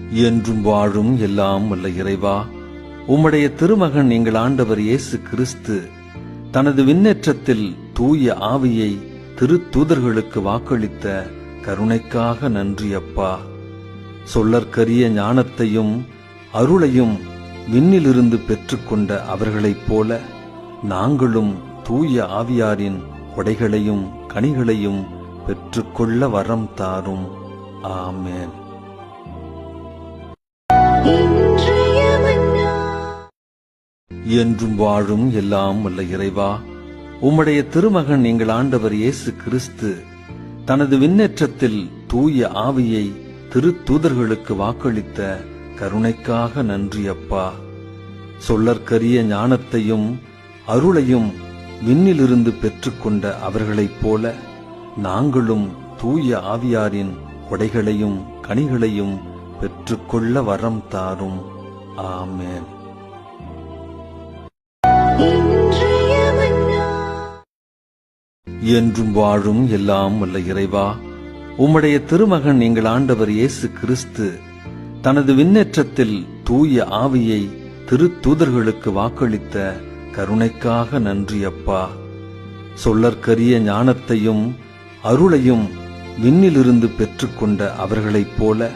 என்றும் வாழும் எல்லாம் வல்ல இறைவா உம்முடைய திருமகன் எங்கள் ஆண்டவர் இயேசு கிறிஸ்து தனது விண்ணேற்றத்தில் தூய ஆவியை திருத்தூதர்களுக்கு வாக்களித்த கருணைக்காக நன்றி அப்பா. சொல்லற்கரிய ஞானத்தையும் அருளையும் விண்ணிலிருந்து பெற்றுக்கொண்ட அவர்களைப் போல நாங்களும் தூய ஆவியாரின் கொடைகளையும் கனிகளையும் பெற்றுக்கொள்ள வரம் தாரும். ஆமேன். என்றும் வாழும் எல்லாம் வல்ல இறைவா உம்முடைய திருமகன் எங்கள் ஆண்டவர் இயேசு கிறிஸ்து தனது விண்ணேற்றத்தில் தூய ஆவியை திருத்தூதர்களுக்கு வாக்களித்த கருணைக்காக நன்றி அப்பா. சொல்லற்கரிய ஞானத்தையும் அருளையும் விண்ணிலிருந்து பெற்றுக்கொண்ட அவர்களைப் போல நாங்களும் தூய ஆவியாரின் கொடைகளையும் கனிகளையும் பெற்றுக்கொள்ள வரம் தாரும். ஆமேன். என்றும் வாழும் எல்லாம் வல்ல இறைவா உம்முடைய திருமகன் நீங்கள் ஆண்டவர் இயேசு கிறிஸ்து தனது விண்ணேற்றத்தில் தூய ஆவியை திருத்தூதர்களுக்கு வாக்களித்த கருணைக்காக நன்றி அப்பா. சொல்லற்கரிய ஞானத்தையும் அருளையும் விண்ணிலிருந்து பெற்றுக்கொண்ட அவர்களைப் போல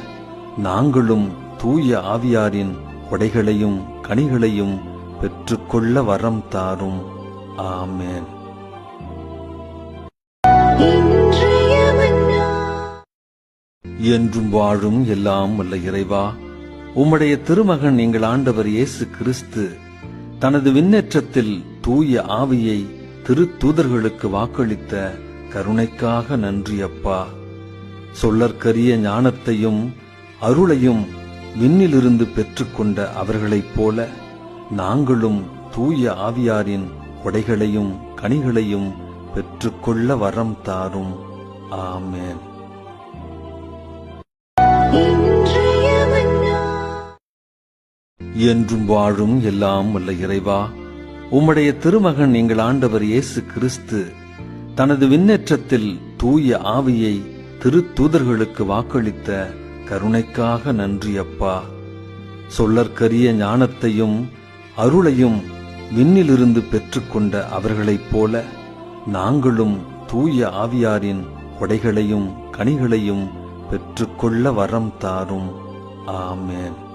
நாங்களும் தூய ஆவியாரின் கொடைகளையும் கனிகளையும் பெற்றுக்கொள்ள வரம் தாரும். ஆமேன். என்றும் வாழும் எல்லாம் வல்ல இறைவா உம்முடைய திருமகன் எங்கள் ஆண்டவர் இயேசு கிறிஸ்து தனது விண்ணேற்றத்தில் தூய ஆவியை திருத்தூதர்களுக்கு வாக்களித்த கருணைக்காக நன்றி அப்பா. சொல்லற்கரிய ஞானத்தையும் அருளையும் விண்ணிலிருந்து பெற்றுக்கொண்ட அவர்களைப் போல நாங்களும் தூய ஆவியாரின் கொடைகளையும் கனிகளையும் பெற்றுக்கொள்ள வரம் தாரும். ஆமேன். என்றும் வாழும் எல்லாம் வல்ல இறைவா உம்முடைய திருமகன் எங்கள் ஆண்டவர் இயேசு கிறிஸ்து தனது விண்ணேற்றத்தில் தூய ஆவியை திருத்தூதர்களுக்கு வாக்களித்த கருணைக்காக நன்றி அப்பா. சொல்லற்கரிய ஞானத்தையும் அருளையும் விண்ணிலிருந்து பெற்றுக்கொண்ட அவர்களைப் போல நாங்களும் தூய ஆவியாரின் கொடைகளையும் கனிகளையும் பெற்றுக்கொள்ள வரம் தாரும். ஆமேன்.